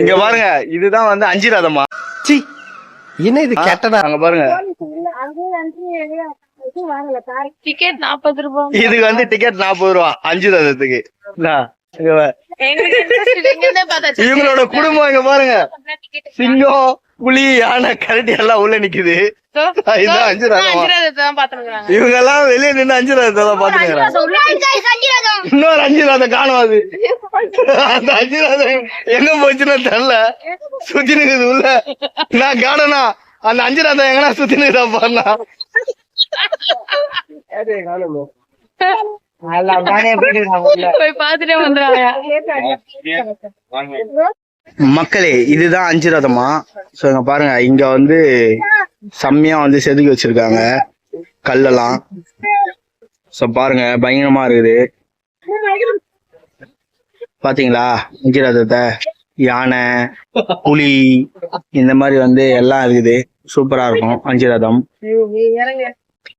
இங்க பாருங்க இதுதான் வந்து அஞ்சு ரதமா சி என்ன இது கெட்டதா அங்க பாருங்க. டிக்கெட் நாற்பது ரூபாய் இதுக்கு வந்து டிக்கெட் நாற்பது ரூபா அஞ்சு ரதத்துக்கு. இவங்களோட குடும்பம் இங்க பாருங்க. சிங்கம் புலி யானை கரடி எல்லாம் உள்ள நிக்குது. So, அஞ்சு ரதமா? இவங்க எல்லாம் வெளியே நின்று அஞ்சு ரதத்தை தான் பாத்துக்கிறாங்க இன்னொரு அஞ்சு ரதம் காணும் அது. அந்த அஞ்சு ரதம் எங்க போச்சுன்னு தெரியல. சுத்தி நிக்குது உள்ள. நான் காணனா அந்த அஞ்சு ரதம் எங்கன்னா சுத்தி நிக்குதா வந்துடுறாங்க. மக்களே இதுதான் அஞ்சு ரதமா சோ பாருங்க இங்க வந்து செம்மையா வந்து செதுக்கி வச்சிருக்காங்க. கல்லெல்லாம். சோ பாருங்க பயங்கரமா இருக்குது. பாத்தீங்களா? அஞ்சிரதத்தை யானை புலி இந்த மாதிரி வந்து எல்லாம் இருக்குது. சூப்பரா இருக்கும் அஞ்சு ரதம்